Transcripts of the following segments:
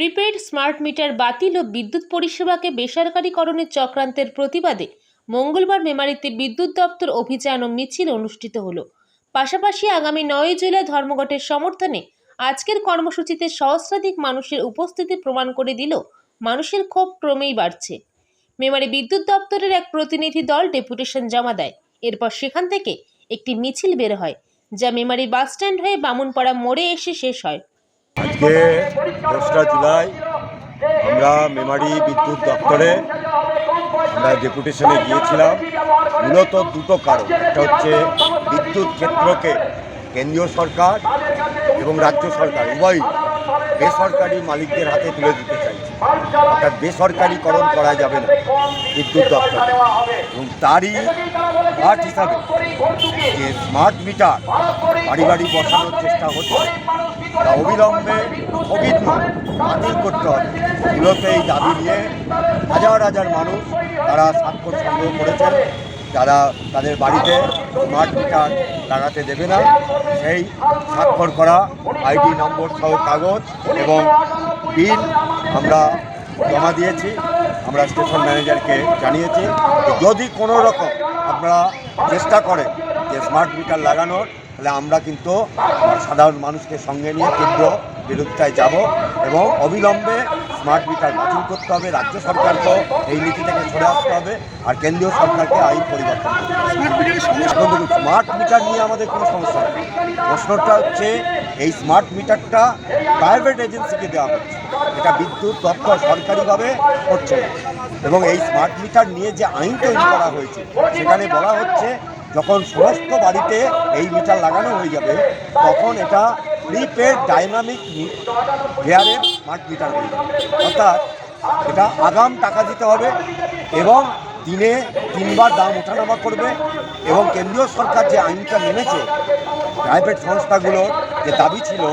Prepaid smart meter বাতিল ও বিদ্যুৎ পরিষেবাকে বেসরকারীকরণের চক্রান্তের প্রতিবাদে মঙ্গলবার মেমারিতে বিদ্যুৎ দপ্তর অভিযান ও মিছিল অনুষ্ঠিত হলো। পাশাপাশি আগামী নয় জুলাই ধর্মঘটের সমর্থনে আজকের কর্মসূচিতে সহস্রাধিক মানুষের উপস্থিতি প্রমাণ করে দিল, মানুষের ক্ষোভ ক্রমেই বাড়ছে। মেমারি বিদ্যুৎ দপ্তরের এক প্রতিনিধি দল ডেপুটেশন জমা দেয়। এরপর সেখান থেকে একটি মিছিল বের হয়, যা মেমারি বাসস্ট্যান্ড হয়ে বামুনপাড়া মোড়ে এসে শেষ হয়। আজকে দোসরা জুলাই, আমরা মেমারি বিদ্যুৎ দপ্তরে আমরা ডেপুটেশনে গিয়েছিলাম। মূলত দুটো কারণ। একটা হচ্ছে বিদ্যুৎ ক্ষেত্রকে কেন্দ্রীয় সরকার এবং রাজ্য সরকার, উভয়ই বেসরকারি মালিকদের হাতে তুলে দিতে চাইছে। অর্থাৎ বেসরকারিকরণ করা যাবে না বিদ্যুৎ দপ্তর। এবং তারই পার্ট হিসাবে যে স্মার্ট মিটার বাড়ি বাড়ি বসানোর চেষ্টা হচ্ছে তা অবিলম্বে স্থগিত বাতিল করতে হবে। মূলত এই দাবি নিয়ে হাজার হাজার মানুষ তারা স্বাক্ষর সংগ্রহ করেছেন। যারা তাদের বাড়িতে স্মার্ট মিটার লাগাতে দেবে না, সেই স্বাক্ষর করা, আইডি নম্বর সহ কাগজ এবং বিল আমরা জমা দিয়েছি। আমরা স্টেশন ম্যানেজারকে জানিয়েছি যদি কোনো রকম আপনারা চেষ্টা করেন যে স্মার্ট মিটার লাগানোর তাহলে আমরা কিন্তু সাধারণ মানুষকে সঙ্গে নিয়ে তীব্র বিরোধিতায় যাব এবং অবিলম্বে স্মার্ট মিটার বাতিল করতে হবে, রাজ্য সরকারকেও এই নীতি থেকে সরে আসতে হবে আর কেন্দ্রীয় সরকারকে আইন পরিবর্তন করতে হবে। দেখুন স্মার্ট মিটার নিয়ে আমাদের কোনো সমস্যা নেই। প্রশ্নটা হচ্ছে, এই স্মার্ট মিটারটা প্রাইভেট এজেন্সিকে দেওয়া হচ্ছে। এটা বিদ্যুৎ দপ্তর সরকারিভাবে না। এবং এই স্মার্ট মিটার নিয়ে যে আইন তৈরি করা হয়েছে, সেখানে বলা হচ্ছে, যখন সমস্ত বাড়িতে এই মিটার লাগানো হয়ে যাবে, তখন এটা প্রিপেড ডাইনামিক হেয়ারের স্মার্ট মিটার হয়ে যাবে। অর্থাৎ এটা আগাম টাকা দিতে হবে এবং দিনে তিনবার দাম ওঠানামা করবে এবং কেন্দ্রীয় সরকার যে আইনটা মেনেছে প্রাইভেট সংস্থাগুলোর যে দাবি ছিল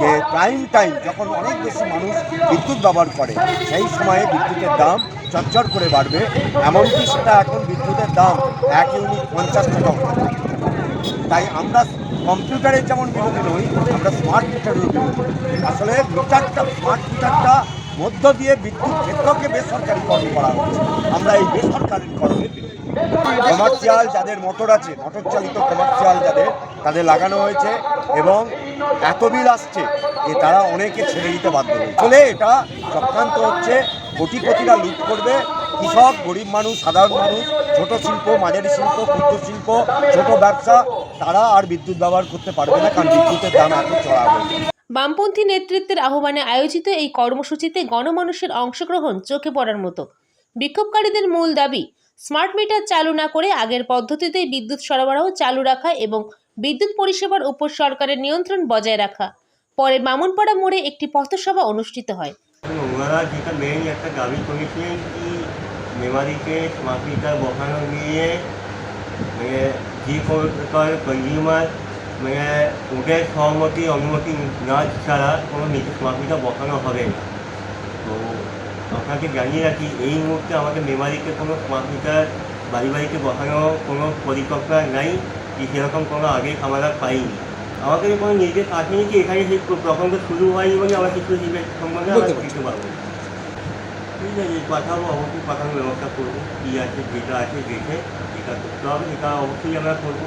যে প্রাইম টাইম যখন অনেক বেশি মানুষ বিদ্যুৎ ব্যবহার করে, সেই সময়ে বিদ্যুতের দাম চচ্চর করে বাড়বে এমনকি সেটা এখন বিদ্যুতের দাম এক ইউনিট পঞ্চাশ টাকা। তাই আমরা কম্পিউটারের যেমন বিরোধী নই, আমরা স্মার্ট মিটারেরও বিরোধী আসলে মিটারটা স্মার্ট মিটারটা মধ্য দিয়ে বিদ্যুৎ ক্ষেত্রকে বেসরকারি বেসরকারিকরণ করা হচ্ছে। আমরা এই বেসরকারিকরণের কমার্শিয়াল যাদের মোটর আছে, মোটর চালিত কমার্শিয়াল যাদের, তাদের লাগানো হয়েছে এবং এত বিল আসছে যে তারা অনেকে ছেড়ে দিতে বাধ্য হয়েছে। ফলে এটা চক্রান্ত হচ্ছে, কোটিপতিরা লুট করবে, কৃষক, গরিব মানুষ, সাধারণ মানুষ, ছোট শিল্প, মাঝারি শিল্প, ক্ষুদ্র শিল্প, ছোট ব্যবসা, তারা আর বিদ্যুৎ ব্যবহার করতে পারবে না, কারণ বিদ্যুতের দাম এত চড়া হয়েছে বামপন্থী নেতৃত্বের আহ্বানে আয়োজিত এই কর্মসূচিতে গণমানুষের অংশগ্রহণ চোখে পড়ার মতো। বিক্ষোভকারীদের মূল দাবি, স্মার্ট মিটার চালু না করে আগের পদ্ধতিতেই বিদ্যুৎ সরবরাহ চালু রাখা এবং বিদ্যুৎ পরিষেবার উপর সরকারের নিয়ন্ত্রণ বজায় রাখা। পরে বামুনপাড়া মোড়ে একটি পথসভা অনুষ্ঠিত হয়। ওনারা যেটা একটা দাবি করেছিলেন কি মেমারিতে স্মার্ট মিটার বসানো নিয়ে মানে যে কনজিউমার মানে ওদের সহমতি অনুমতি না ছাড়া কোনো স্মার্ট মিটার বসানো হবে না। তো আপনাকে জানিয়ে রাখি এই মুহূর্তে আমাদের মেমারিতে কোনো মিটার বাড়ি বাড়িতে বসানো কোনো পরিকল্পনা নাই কি সেরকম কোনো আগে আমরা পাইনি। আমাদের কোনো নির্দেশ আসেনি কি এখানে যে প্রকল্প শুরু হয়নি বলে আমরা কিছু হিসেবে সম্বন্ধে আমরা দিতে পারব ঠিক আছে পাঠাবো অবশ্যই পাঠানোর ব্যবস্থা করব। কী আছে যেটা আছে দেখে যেটা করতে হবে সেটা অবশ্যই আমরা করব।